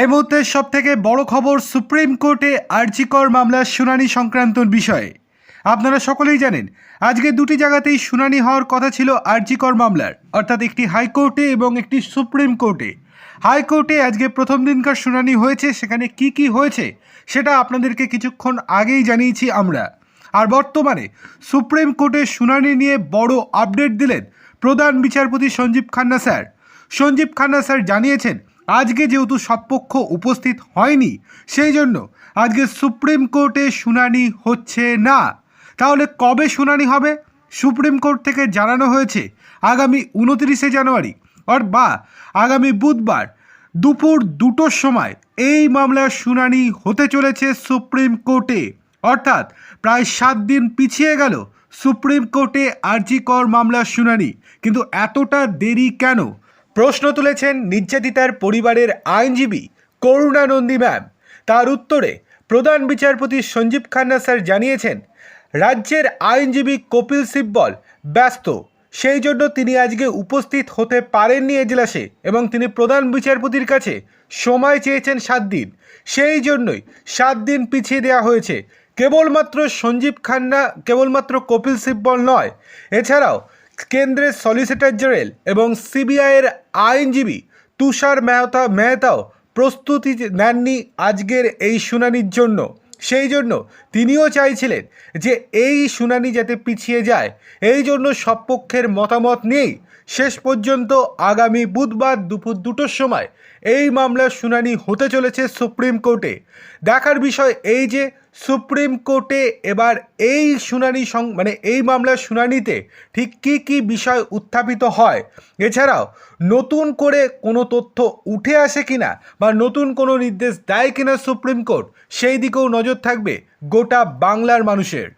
এই মুহূর্তে সব থেকে বড় খবর সুপ্রিম কোর্টে আর্জিকর মামলার শুনানি সংক্রান্ত বিষয়ে। আপনারা সকলেই জানেন, আজকে দুটি জায়গাতেই শুনানি হওয়ার কথা ছিল আর্জিকর মামলার, অর্থাৎ একটি হাইকোর্টে এবং একটি সুপ্রিম কোর্টে। হাইকোর্টে আজকে প্রথম দিনকার শুনানি হয়েছে, সেখানে কি কি হয়েছে সেটা আপনাদেরকে কিছুক্ষণ আগেই জানিয়েছি আমরা। আর বর্তমানে সুপ্রিম কোর্টের শুনানি নিয়ে বড় আপডেট দিলেন প্রধান বিচারপতি সঞ্জীব খান্না স্যার। সঞ্জীব খান্না স্যার জানিয়েছেন আজকে যেহেতু সবপক্ষ উপস্থিত হয়নি, সেই জন্য আজকে সুপ্রিম কোর্টে শুনানি হচ্ছে না। তাহলে কবে শুনানি হবে? সুপ্রিম কোর্ট থেকে জানানো হয়েছে আগামী উনতিরিশে জানুয়ারি আর বা আগামী বুধবার দুপুর দুটোর সময় এই মামলার শুনানি হতে চলেছে সুপ্রিম কোর্টে। অর্থাৎ প্রায় সাত দিন পিছিয়ে গেল সুপ্রিম কোর্টে আরজিকর মামলার শুনানি। কিন্তু এতটা দেরি কেন? প্রশ্ন তুলেছেন নির্যাতিতার পরিবারের আইনজীবী করুণানন্দী ম্যাম। তার উত্তরে প্রধান বিচারপতি সঞ্জীব খান্না স্যার জানিয়েছেন, রাজ্যের আইনজীবী কপিল সিব্বল ব্যস্ত, সেই জন্য তিনি আজকে উপস্থিত হতে পারেননি এজলাসে এবং তিনি প্রধান বিচারপতির কাছে সময় চেয়েছেন সাত দিন। সেই জন্যই সাত দিন পিছিয়ে দেওয়া হয়েছে। কেবলমাত্র সঞ্জীব খান্না, কেবলমাত্র কপিল সিব্বল নয়, এছাড়াও কেন্দ্রের সলিসিটর জেনারেল এবং সিবিআইয়ের আইনজীবী তুষার মেহতা মেহতাও প্রস্তুতি নেননি আজকের এই শুনানির জন্য। সেই জন্য তিনিও চাইছিলেন যে এই শুনানি যাতে পিছিয়ে যায়। এই জন্য সব পক্ষের মতামত নেই শেষ পর্যন্ত আগামী বুধবার দুপুর দুটোর সময় এই মামলার শুনানি হতে চলেছে সুপ্রিম কোর্টে। দেখার বিষয় এই যে সুপ্রিম কোর্টে এবার এই শুনানি মানে এই মামলার শুনানিতে ঠিক কী কী বিষয় উত্থাপিত হয়? এছাড়াও, নতুন করে কোনো তথ্য উঠে আসে কিনা বা নতুন কোনো নির্দেশ দেয় কিনা সুপ্রিম কোর্ট, সেই দিকেও নজর থাকবে গোটা বাংলার মানুষের।